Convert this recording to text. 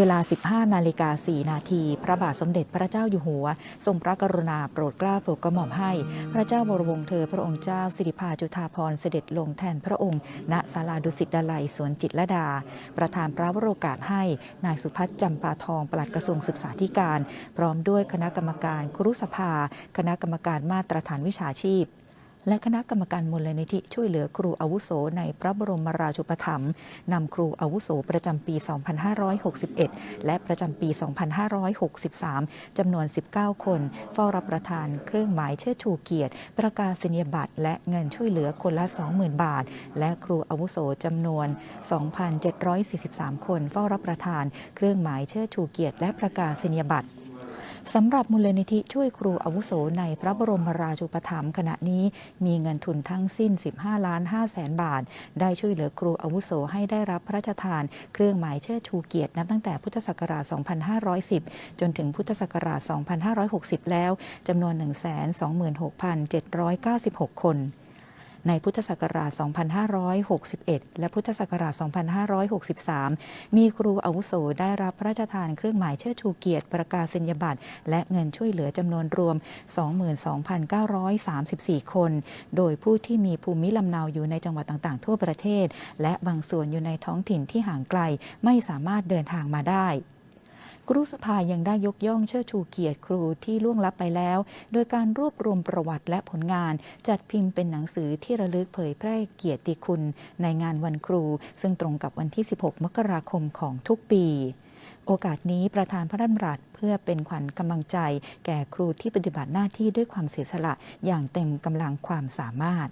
เวลา 15 นาฬิกา 4 นาที พระบาทสมเด็จพระเจ้าอยู่หัว ทรงพระกรุณาโปรดเกล้าโปรดกระหม่อมให้ พระเจ้าบรมวงศ์เธอพระองค์เจ้าสิริภาจุฑาภรเสด็จลงแทนพระองค์ ณศาลาดุสิตดลัยสวนจิตรลดา ประธานพระวโรกาสให้ นายสุพัฒน์จำปาทองปลัดกระทรวงศึกษาธิการ พร้อมด้วยคณะกรรมการครุสภา คณะกรรมการมาตรฐานวิชาชีพ และคณะกรรมการมูลนิธิช่วยเหลือครูอาวุโสในพระบรมราชูปถัมภ์นำครูอาวุโสประจำปี 2561 และประจำปี 2563 จำนวน 19 คน เฝ้ารับประทานเครื่องหมายเชิดชูเกียรติ ประกาศนียบัตรและเงินช่วยเหลือคนละ 20,000 บาท และครูอาวุโสจำนวน 2,743 คนเฝ้ารับประทานเครื่องหมายเชิดชูเกียรติ และประกาศนียบัตร สำหรับมูลนิธิช่วยครูอาวุโสในพระบรมราชูปถัมภ์ขณะนี้มีเงินทุนทั้งสิ้น 15 ล้าน5แสนบาท ได้ช่วยเหลือครูอาวุโสให้ได้รับพระราชทาน เครื่องหมายเชิดชูเกียรตินับตั้งแต่พุทธศักราช 2510 จนถึงพุทธศักราช 2560 แล้วจำนวน 126,796 คน ในพุทธศักราช 2561 และพุทธศักราช 2563 มีครูอาวุโสได้รับพระราชทานเครื่องหมายเชิดชูเกียรติประกาศนียบัตร และเงินช่วยเหลือจำนวนรวม 22,934 คน โดยผู้ที่มีภูมิลำเนาอยู่ในจังหวัดต่างๆ ทั่วประเทศ และบางส่วนอยู่ในท้องถิ่นที่ห่างไกลไม่สามารถเดินทางมาได้ ครูสภายังได้ยกย่องเชิดชูเกียรติครูที่ล่วงลับไปแล้ว โดยการรวบรวมประวัติและผลงาน จัดพิมพ์เป็นหนังสือที่ระลึกเผยแพร่เกียรติคุณ ในงานวันครู ซึ่งตรงกับวันที่ 16 มกราคมของทุกปีโอกาสนี้ประธานพระดำรัสเพื่อเป็นขวัญกำลังใจ แก่ครูที่ปฏิบัติหน้าที่ด้วยความเสียสละอย่างเต็มกำลังความสามารถ